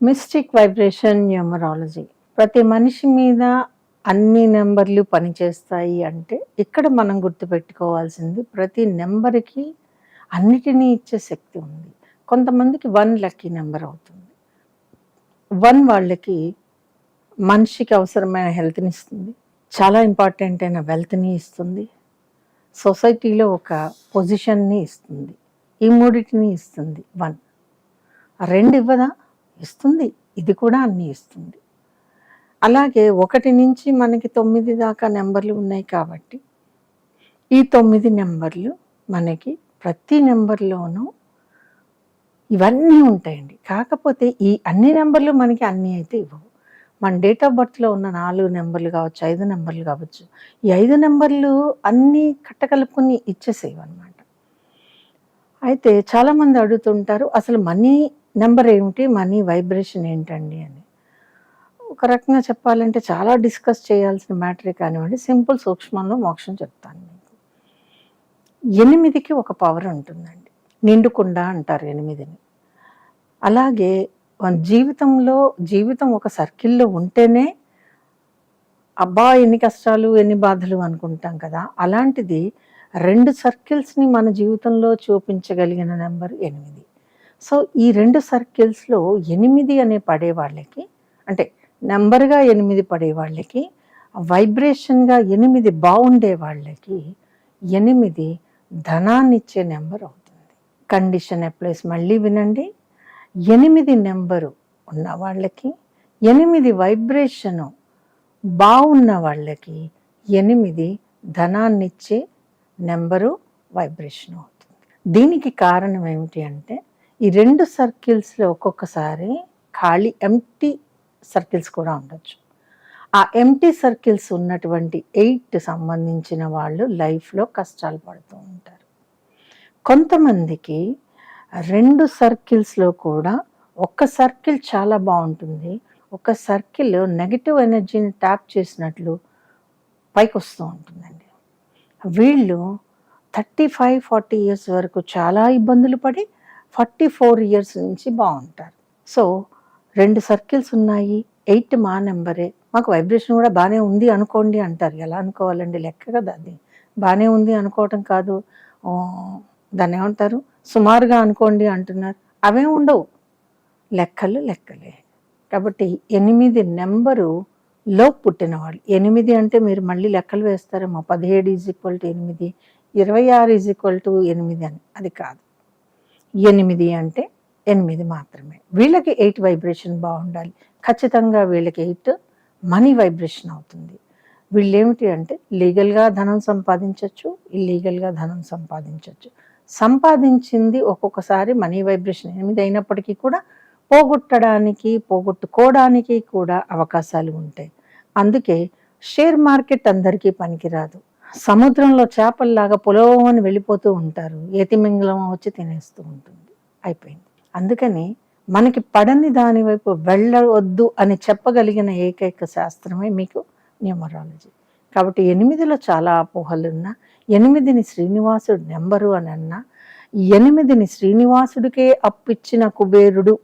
Mystic vibration numerology. ప్రతి మనిషి మీద అన్ని నెంబర్లు పనిచేస్తాయి అంటే ఇక్కడ మనం గుర్తుపెట్టుకోవాల్సింది ప్రతి నెంబర్కి అన్నిటినీ ఇచ్చే శక్తి ఉంది. కొంతమందికి వన్ లక్కీ నెంబర్ అవుతుంది. వన్ వాళ్ళకి మనిషికి అవసరమైన హెల్త్ని ఇస్తుంది. చాలా ఇంపార్టెంట్ అయిన వెల్త్ని ఇస్తుంది. సొసైటీలో ఒక పొజిషన్ని ఇస్తుంది. ఈ మూడింటిని ఇస్తుంది వన్. రెండు ఇవ్వదా? ఇస్తుంది. ఇది కూడా అన్నీ ఇస్తుంది. అలాగే ఒకటి నుంచి మనకి తొమ్మిది దాకా నెంబర్లు ఉన్నాయి కాబట్టి ఈ తొమ్మిది నెంబర్లు మనకి ప్రతి నెంబర్లోనూ ఇవన్నీ ఉంటాయండి. కాకపోతే ఈ అన్ని నెంబర్లు మనకి అన్నీ అయితే ఇవ్వవు. మన డేట్ ఆఫ్ బర్త్లో ఉన్న నాలుగు నెంబర్లు కావచ్చు ఐదు నెంబర్లు కావచ్చు ఈ ఐదు నెంబర్లు అన్నీ కట్టకలుపుకొని ఇచ్చేసేవి అనమాట అయితే చాలామంది అడుగుతుంటారు అసలు మనీ నెంబర్ ఏమిటి మనీ వైబ్రేషన్ ఏంటండి అని. ఒక రకంగా చెప్పాలంటే చాలా డిస్కస్ చేయాల్సిన మ్యాటరే కానివ్వండి సింపుల్ సూక్ష్మంలో మోక్షం చెప్తాను మీకు. ఎనిమిదికి ఒక పవర్ ఉంటుందండి. నిండుకుండా అంటారు ఎనిమిదిని. అలాగే జీవితంలో జీవితం ఒక సర్కిల్లో ఉంటేనే అబ్బా ఎన్ని కష్టాలు ఎన్ని బాధలు అనుకుంటాం కదా. అలాంటిది రెండు సర్కిల్స్ని మన జీవితంలో చూపించగలిగిన నెంబర్ ఎనిమిది. సో ఈ రెండు సర్కిల్స్లో ఎనిమిది అనే పడే వాళ్ళకి అంటే నెంబర్గా ఎనిమిది పడే వాళ్ళకి వైబ్రేషన్గా ఎనిమిది బాగుండే వాళ్ళకి ఎనిమిది ధనాన్ని ఇచ్చే నెంబర్ అవుతుంది. కండిషన్ అప్లైస్ మళ్ళీ వినండి. ఎనిమిది నెంబరు ఉన్న వాళ్ళకి ఎనిమిది వైబ్రేషను బాగున్న వాళ్ళకి ఎనిమిది ధనాన్నిచ్చే నెంబరు వైబ్రేషన్ అవుతుంది. దీనికి కారణం ఏమిటి అంటే ఈ రెండు సర్కిల్స్లో ఒక్కొక్కసారి ఖాళీ ఎంటీ సర్కిల్స్ కూడా ఉండొచ్చు. ఆ ఎంటీ సర్కిల్స్ ఉన్నటువంటి ఎయిట్ సంబంధించిన వాళ్ళు లైఫ్లో కష్టాలు పడుతూ ఉంటారు. కొంతమందికి రెండు సర్కిల్స్లో కూడా ఒక్క సర్కిల్ చాలా బాగుంటుంది. ఒక సర్కిల్ నెగిటివ్ ఎనర్జీని ట్యాప్ చేసినట్లు పైకి వస్తూ ఉంటుందండి. వీళ్ళు థర్టీ ఫైవ్ ఫార్టీ ఇయర్స్ వరకు చాలా ఇబ్బందులు పడి ఫార్టీ ఫోర్ ఇయర్స్ నుంచి బాగుంటారు. సో రెండు సర్కిల్స్ ఉన్నాయి ఎయిట్ మా నెంబరే. మాకు వైబ్రేషన్ కూడా బాగానే ఉంది అనుకోండి అంటారు. ఎలా అనుకోవాలండి? లెక్క కదా అది. బాగానే ఉంది అనుకోవటం కాదు. దాన్ని ఏమంటారు? సుమారుగా అనుకోండి అంటున్నారు. అవే ఉండవు. లెక్కలు లెక్కలే. కాబట్టి ఎనిమిది నెంబరు లో పుట్టిన వాళ్ళు. ఎనిమిది అంటే మీరు మళ్ళీ లెక్కలు వేస్తారేమో. పదిహేడు ఈజ్ ఈక్వల్ టు ఎనిమిది. ఇరవై ఆరు ఈజ్ ఈక్వల్ టు ఎనిమిది అని. అది కాదు. ఎనిమిది అంటే ఎనిమిది మాత్రమే. వీళ్ళకి ఎయిట్ వైబ్రేషన్ బాగుండాలి. ఖచ్చితంగా వీళ్ళకి ఎయిట్ మనీ వైబ్రేషన్ అవుతుంది. వీళ్ళేమిటి అంటే లీగల్గా ధనం సంపాదించవచ్చు ఇల్లీగల్గా ధనం సంపాదించవచ్చు సంపాదించింది ఒక్కొక్కసారి మనీ వైబ్రేషన్ ఎనిమిది అయినప్పటికీ కూడా పోగొట్టడానికి పోగొట్టుకోవడానికి కూడా అవకాశాలు ఉంటాయి. అందుకే షేర్ మార్కెట్ అందరికీ పనికిరాదు. సముద్రంలో చేపల్లాగా పొలవని వెళ్ళిపోతూ ఉంటారు. ఏతిమింగళం వచ్చి తినేస్తూ ఉంటుంది. అయిపోయింది. అందుకని మనకి పడని దాని వైపు వెళ్ళవద్దు అని చెప్పగలిగిన ఏకైక శాస్త్రమే మీకు న్యూమరాలజీ. కాబట్టి ఎనిమిదిలో చాలా అపోహలు ఉన్నా ఎనిమిదిని శ్రీనివాసుడు నెంబరు అని అన్నా ఎనిమిదిని శ్రీనివాసుడికే అప్పిచ్చిన కుబేరుడు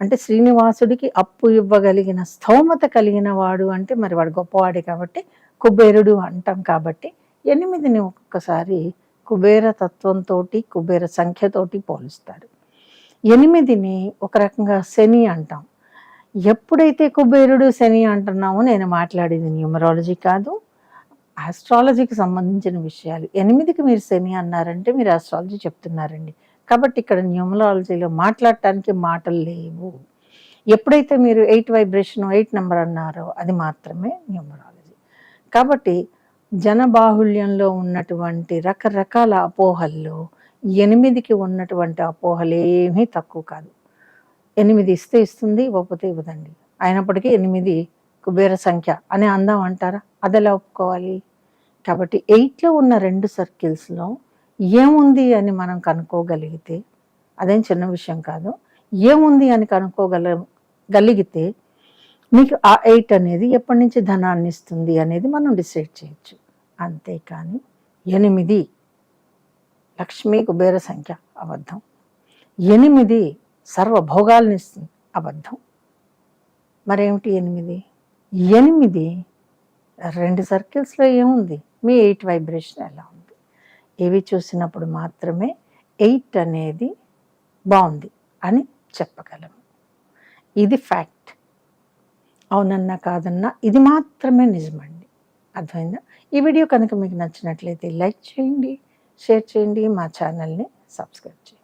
అంటే శ్రీనివాసుడికి అప్పు ఇవ్వగలిగిన స్థోమత కలిగిన వాడు అంటే మరి వాడు గొప్పవాడే కాబట్టి కుబేరుడు అంటాం కాబట్టి ఎనిమిదిని ఒక్కసారి కుబేర తత్వంతో కుబేర సంఖ్యతోటి పోలుస్తారు. ఎనిమిదిని ఒక రకంగా శని అంటాం. ఎప్పుడైతే కుబేరుడు శని అంటున్నామో నేను మాట్లాడేది న్యూమరాలజీ కాదు ఆస్ట్రాలజీకి సంబంధించిన విషయాలు. ఎనిమిదికి మీరు శని అన్నారంటే మీరు ఆస్ట్రాలజీ చెప్తున్నారండి. కాబట్టి ఇక్కడ న్యూమరాలజీలో మాట్లాడటానికి మాటలు లేవు. ఎప్పుడైతే మీరు ఎయిట్ వైబ్రేషన్ ఎయిట్ నెంబర్ అన్నారో అది మాత్రమే న్యూమరాలజీ. కాబట్టి జనబాహుళ్యంలో ఉన్నటువంటి రకరకాల అపోహల్లో ఎనిమిదికి ఉన్నటువంటి అపోహలు ఏమీ తక్కువ కాదు. ఎనిమిది ఇస్తే ఇస్తుంది ఇవ్వకపోతే ఇవ్వదండి. అయినప్పటికీ ఎనిమిది కుబేర సంఖ్య అని అందాం అంటారా? అది ఎలా ఒప్పుకోవాలి? కాబట్టి ఎయిట్లో ఉన్న రెండు సర్కిల్స్లో ఏముంది అని మనం కనుక్కోగలిగితే అదేం చిన్న విషయం కాదు. ఏముంది అని కనుక్కోగల గలిగితే మీకు ఆ ఎయిట్ అనేది ఎప్పటి నుంచి ధనాన్ని ఇస్తుంది అనేది మనం డిసైడ్ చేయొచ్చు. అంతేకాని ఎనిమిది లక్ష్మీ కుబేర సంఖ్య అబద్ధం. ఎనిమిది సర్వభోగాలను ఇస్తుంది అబద్ధం. మరేమిటి ఎనిమిది? ఎనిమిది రెండు సర్కిల్స్లో ఏముంది? మీ ఎయిట్ వైబ్రేషన్ ఎలా ఉంది? ఇవి చూసినప్పుడు మాత్రమే ఎయిట్ అనేది బాగుంది అని చెప్పగలము ఇది ఫ్యాక్ట్. అవునన్నా కాదన్నా ఇది మాత్రమే నిజమండి. అర్థమైందా? ఈ వీడియో కనుక మీకు నచ్చినట్లయితే లైక్ చేయండి షేర్ చేయండి మా ఛానల్ని సబ్స్క్రైబ్ చేయండి.